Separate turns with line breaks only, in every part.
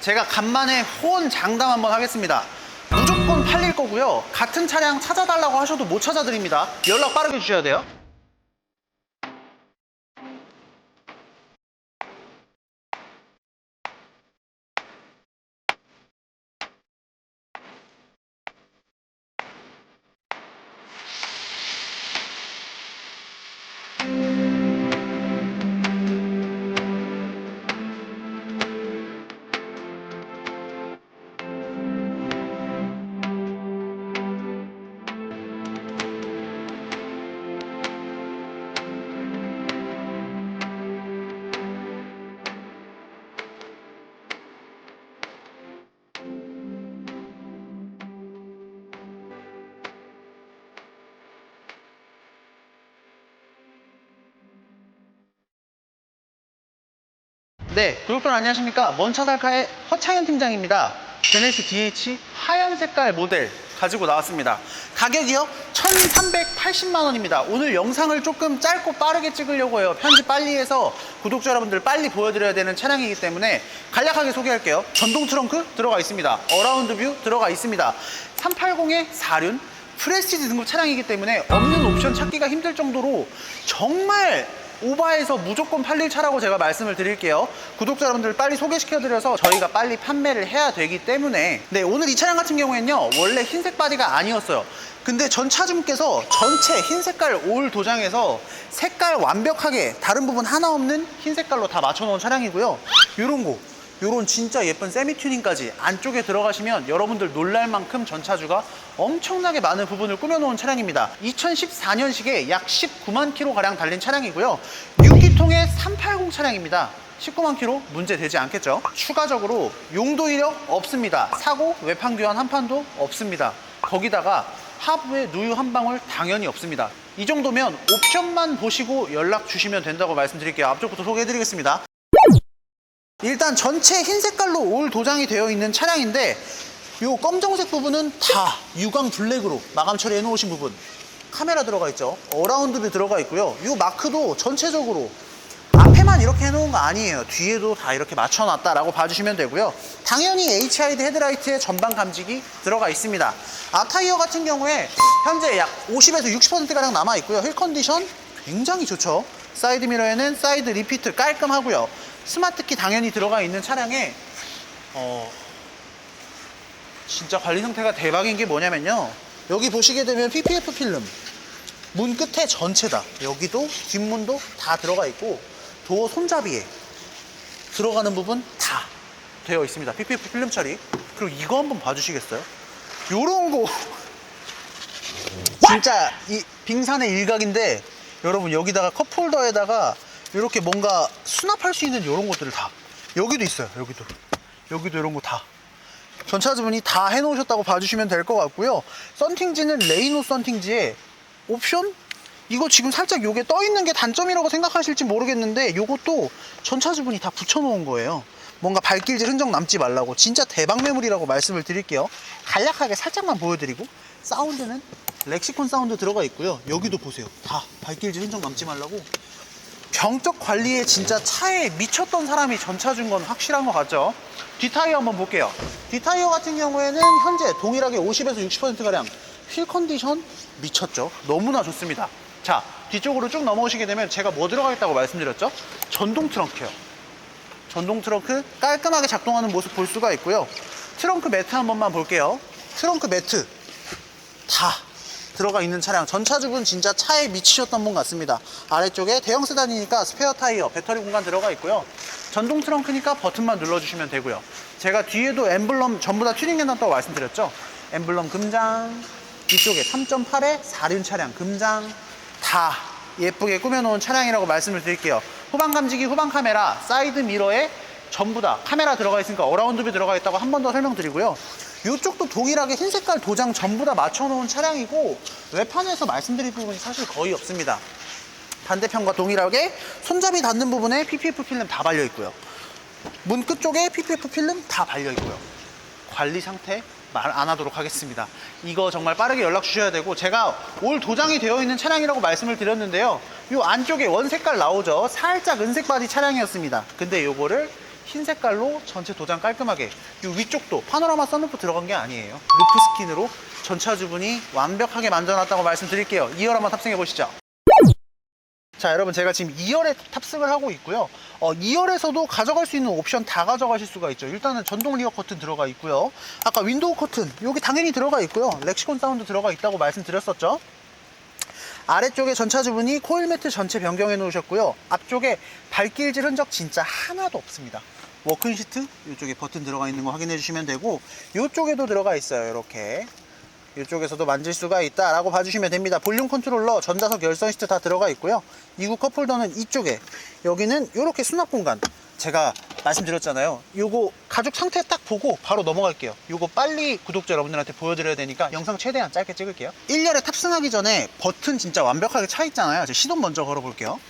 제가 간만에 호언 장담 한번 하겠습니다. 무조건 팔릴 거고요. 같은 차량 찾아달라고 하셔도 못 찾아드립니다. 연락 빠르게 주셔야 돼요. 네, 구독자 안녕하십니까. 먼차살카의 허창현 팀장입니다. 제네시스 DH 하얀 색깔 모델 가지고 나왔습니다. 가격이요? 1,380만 원입니다. 오늘 영상을 조금 짧고 빠르게 찍으려고 해요. 편집 빨리 해서 구독자 여러분들 빨리 보여드려야 되는 차량이기 때문에 간략하게 소개할게요. 전동 트렁크 들어가 있습니다. 어라운드 뷰 들어가 있습니다. 380의 4륜 프레스티지 등급 차량이기 때문에 없는 옵션 찾기가 힘들 정도로 정말 오바해서 무조건 팔릴 차라고 제가 말씀을 드릴게요. 구독자 여러분들 빨리 소개시켜 드려서 저희가 빨리 판매를 해야 되기 때문에 네 오늘 이 차량 같은 경우에는요 원래 흰색 바디가 아니었어요. 근데 전 차주분께서 전체 흰 색깔 올 도장에서 색깔 완벽하게 다른 부분 하나 없는 흰 색깔로 다 맞춰놓은 차량이고요. 요런 거 요런 진짜 예쁜 세미 튜닝까지 안쪽에 들어가시면 여러분들 놀랄 만큼 전차주가 엄청나게 많은 부분을 꾸며놓은 차량입니다. 2014년식에 약 19만 킬로 가량 달린 차량이고요. 6기통의 380 차량입니다. 19만 킬로 문제 되지 않겠죠? 추가적으로 용도 이력 없습니다. 사고 외판 교환 한 판도 없습니다. 거기다가 하부에 누유 한 방울 당연히 없습니다. 이 정도면 옵션만 보시고 연락 주시면 된다고 말씀드릴게요. 앞쪽부터 소개해드리겠습니다. 일단 전체 흰 색깔로 올 도장이 되어 있는 차량인데 요 검정색 부분은 다 유광 블랙으로 마감 처리해 놓으신 부분. 카메라 들어가 있죠? 어라운드도 들어가 있고요. 요 마크도 전체적으로 앞에만 이렇게 해놓은 거 아니에요. 뒤에도 다 이렇게 맞춰놨다라고 봐주시면 되고요. 당연히 HID 헤드라이트에 전방 감지기 들어가 있습니다. 앞 타이어 같은 경우에 현재 약 50에서 60%가량 남아 있고요. 힐 컨디션 굉장히 좋죠? 사이드 미러에는 사이드 리피트 깔끔하고요 스마트키 당연히 들어가 있는 차량에 어 진짜 관리 상태가 대박인 게 뭐냐면요. 여기 보시게 되면 PPF 필름. 문 끝에 전체다. 여기도 뒷문도 다 들어가 있고 도어 손잡이에 들어가는 부분 다 되어 있습니다. PPF 필름 처리. 그리고 이거 한번 봐주시겠어요? 요런 거. 진짜 이 빙산의 일각인데 여러분 여기다가 컵홀더에다가 이렇게 뭔가 수납할 수 있는 이런 것들을 다. 여기도 있어요 여기도. 여기도 이런 거 다. 전차주분이 다 해놓으셨다고 봐주시면 될 것 같고요. 썬팅지는 레이노 썬팅지에 옵션? 이거 지금 살짝 요게 떠 있는 게 단점이라고 생각하실지 모르겠는데 요것도 전차주분이 다 붙여놓은 거예요. 뭔가 발길질 흔적 남지 말라고. 진짜 대박 매물이라고 말씀을 드릴게요. 간략하게 살짝만 보여드리고. 사운드는 렉시콘 사운드 들어가 있고요. 여기도 보세요. 다 발길질 흔적 남지 말라고 병적 관리에 진짜 차에 미쳤던 사람이 전차 준 건 확실한 것 같죠? 뒷타이어 한번 볼게요. 뒷타이어 같은 경우에는 현재 동일하게 50에서 60%가량 휠 컨디션 미쳤죠? 너무나 좋습니다. 자, 뒤쪽으로 쭉 넘어오시게 되면 제가 뭐 들어가 있다고 말씀드렸죠? 전동 트렁크요. 전동 트렁크 깔끔하게 작동하는 모습 볼 수가 있고요. 트렁크 매트 한 번만 볼게요. 트렁크 매트 다 들어가 있는 차량. 전차주분 진짜 차에 미치셨던 분 같습니다. 아래쪽에 대형 세단이니까 스페어 타이어 배터리 공간 들어가 있고요. 전동 트렁크니까 버튼만 눌러주시면 되고요. 제가 뒤에도 엠블럼 전부 다 튜닝 해놨다고 말씀드렸죠? 엠블럼 금장 이쪽에 3.8의 4륜 차량 금장. 다 예쁘게 꾸며놓은 차량이라고 말씀을 드릴게요. 후방 감지기 후방 카메라 사이드 미러에 전부 다 카메라 들어가 있으니까 어라운드 뷰 들어가 있다고 한 번 더 설명드리고요 이쪽도 동일하게 흰 색깔 도장 전부 다 맞춰놓은 차량이고 외판에서 말씀드릴 부분이 사실 거의 없습니다. 반대편과 동일하게 손잡이 닿는 부분에 PPF 필름 다 발려 있고요. 문 끝 쪽에 PPF 필름 다 발려 있고요. 관리 상태 말 안 하도록 하겠습니다. 이거 정말 빠르게 연락 주셔야 되고 제가 올 도장이 되어 있는 차량이라고 말씀을 드렸는데요. 이 안쪽에 원 색깔 나오죠. 살짝 은색 바디 차량이었습니다. 근데 요거를 흰 색깔로 전체 도장 깔끔하게 이 위쪽도 파노라마 선루프 들어간 게 아니에요. 루프 스킨으로 전차 주분이 완벽하게 만져놨다고 말씀드릴게요. 2열 한번 탑승해 보시죠. 자 여러분 제가 지금 2열에 탑승을 하고 있고요. 어, 2열에서도 가져갈 수 있는 옵션 다 가져가실 수가 있죠. 일단은 전동 리어 커튼 들어가 있고요. 아까 윈도우 커튼 여기 당연히 들어가 있고요. 렉시콘 사운드 들어가 있다고 말씀드렸었죠 아래쪽에 전차 주분이 코일 매트 전체 변경해 놓으셨고요 앞쪽에 발길질 흔적 진짜 하나도 없습니다 워크인 시트 이쪽에 버튼 들어가 있는 거 확인해 주시면 되고 이쪽에도 들어가 있어요 이렇게 이쪽에서도 만질 수가 있다라고 봐주시면 됩니다. 볼륨 컨트롤러, 전자석 열선 시트 다 들어가 있고요. 이구 컵홀더는 이쪽에, 여기는 이렇게 수납 공간. 제가 말씀드렸잖아요. 요거 가죽 상태 딱 보고 바로 넘어갈게요. 요거 빨리 구독자 여러분들한테 보여드려야 되니까 영상 최대한 짧게 찍을게요. 1열에 탑승하기 전에 버튼 진짜 완벽하게 차 있잖아요. 제가 시동 먼저 걸어볼게요.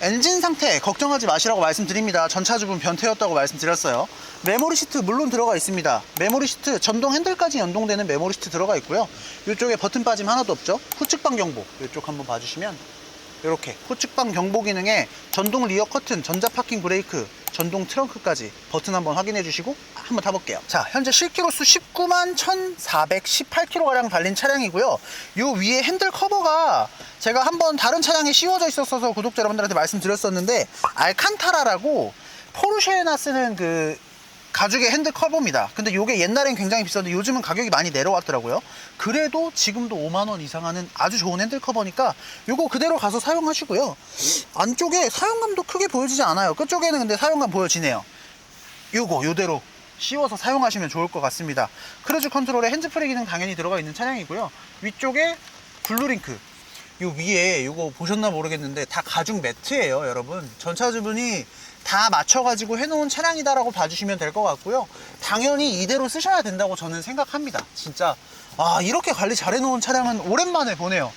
엔진 상태 걱정하지 마시라고 말씀드립니다. 전차주분 변태였다고 말씀드렸어요. 메모리 시트 물론 들어가 있습니다. 메모리 시트 전동 핸들까지 연동되는 메모리 시트 들어가 있고요. 이쪽에 버튼 빠짐 하나도 없죠. 후측방 경보 이쪽 한번 봐주시면 이렇게 후측방 경보 기능에 전동 리어 커튼, 전자 파킹 브레이크, 전동 트렁크까지 버튼 한번 확인해 주시고 한번 타볼게요. 자, 현재 실기로수 19만 1,418km 가량 달린 차량이고요. 요 위에 핸들 커버가 제가 한번 다른 차량에 씌워져 있었어서 구독자 여러분들한테 말씀드렸었는데 알칸타라라고 포르쉐나 쓰는 그 가죽의 핸드 커버입니다. 근데 이게 옛날엔 굉장히 비쌌는데 요즘은 가격이 많이 내려왔더라고요. 그래도 지금도 5만원 이상 하는 아주 좋은 핸들 커버니까 요거 그대로 가서 사용하시고요. 안쪽에 사용감도 크게 보여지지 않아요. 끝쪽에는 근데 사용감 보여지네요. 요거 요대로 씌워서 사용하시면 좋을 것 같습니다. 크루즈 컨트롤에 핸즈프리 기능 당연히 들어가 있는 차량이고요. 위쪽에 블루링크 요 위에 요거 보셨나 모르겠는데 다 가죽 매트예요 여러분 전차주분이 다 맞춰가지고 해놓은 차량이다라고 봐주시면 될 것 같고요 당연히 이대로 쓰셔야 된다고 저는 생각합니다 진짜 아 이렇게 관리 잘 해놓은 차량은 오랜만에 보네요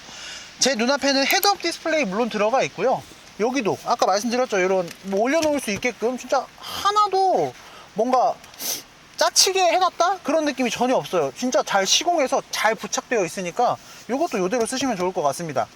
제 눈앞에는 헤드업 디스플레이 물론 들어가 있고요 여기도 아까 말씀드렸죠 이런 뭐 올려놓을 수 있게끔 진짜 하나도 뭔가 짜치게 해놨다? 그런 느낌이 전혀 없어요. 진짜 잘 시공해서 잘 부착되어 있으니까 이것도 이대로 쓰시면 좋을 것 같습니다.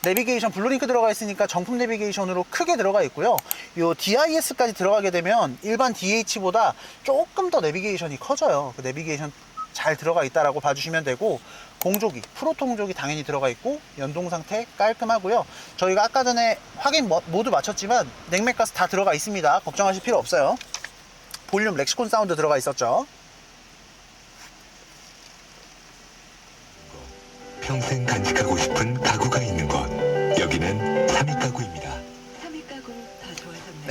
내비게이션 블루링크 들어가 있으니까 정품 내비게이션으로 크게 들어가 있고요. 이 DIS까지 들어가게 되면 일반 DH보다 조금 더 내비게이션이 커져요. 그 내비게이션 잘 들어가 있다라고 봐주시면 되고 공조기, 프로토 공조기 당연히 들어가 있고 연동 상태 깔끔하고요. 저희가 아까 전에 확인 모- 모두 마쳤지만 냉맥가스 다 들어가 있습니다. 걱정하실 필요 없어요. 볼륨 렉시콘 사운드 들어가 있었죠.
평생 간직하고 싶은 가구가 있는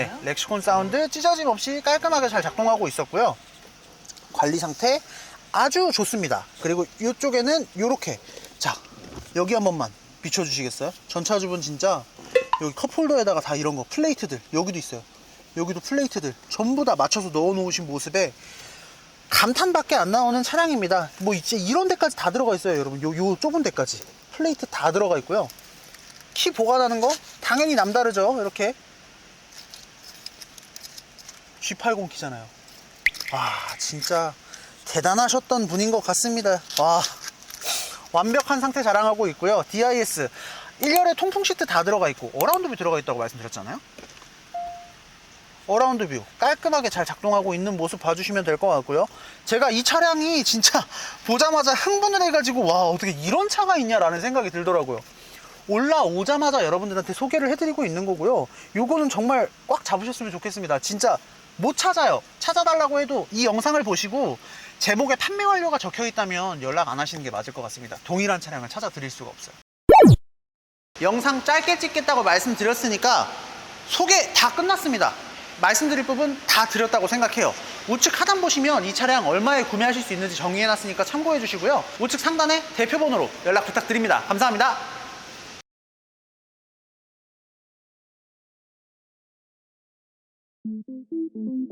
네, 렉시콘 사운드 찢어짐 없이 깔끔하게 잘 작동하고 있었고요. 관리 상태 아주 좋습니다. 그리고 이쪽에는 이렇게 자 여기 한 번만 비춰주시겠어요? 전차주분 진짜 여기 컵홀더에다가 다 이런 거 플레이트들 여기도 있어요. 여기도 플레이트들 전부 다 맞춰서 넣어 놓으신 모습에 감탄밖에 안 나오는 차량입니다. 뭐 이제 이런 데까지 다 들어가 있어요, 여러분. 요, 요 좁은 데까지 플레이트 다 들어가 있고요. 키 보관하는 거 당연히 남다르죠. 이렇게 G80 키잖아요. 와, 진짜 대단하셨던 분인 것 같습니다. 와, 완벽한 상태 자랑하고 있고요. DIS 1열에 통풍 시트 다 들어가 있고 어라운드 뷰 들어가 있다고 말씀드렸잖아요. 어라운드 뷰 깔끔하게 잘 작동하고 있는 모습 봐주시면 될 것 같고요. 제가 이 차량이 진짜 보자마자 흥분을 해가지고 와 어떻게 이런 차가 있냐라는 생각이 들더라고요. 올라오자마자 여러분들한테 소개를 해드리고 있는 거고요. 요거는 정말 꽉 잡으셨으면 좋겠습니다. 진짜 못 찾아요. 찾아달라고 해도 이 영상을 보시고 제목에 판매 완료가 적혀 있다면 연락 안 하시는 게 맞을 것 같습니다. 동일한 차량을 찾아 드릴 수가 없어요. 영상 짧게 찍겠다고 말씀드렸으니까 소개 다 끝났습니다. 말씀드릴 부분 다 드렸다고 생각해요. 우측 하단 보시면 이 차량 얼마에 구매하실 수 있는지 정리해놨으니까 참고해 주시고요. 우측 상단에 대표 번호로 연락 부탁드립니다. 감사합니다.
Thank you.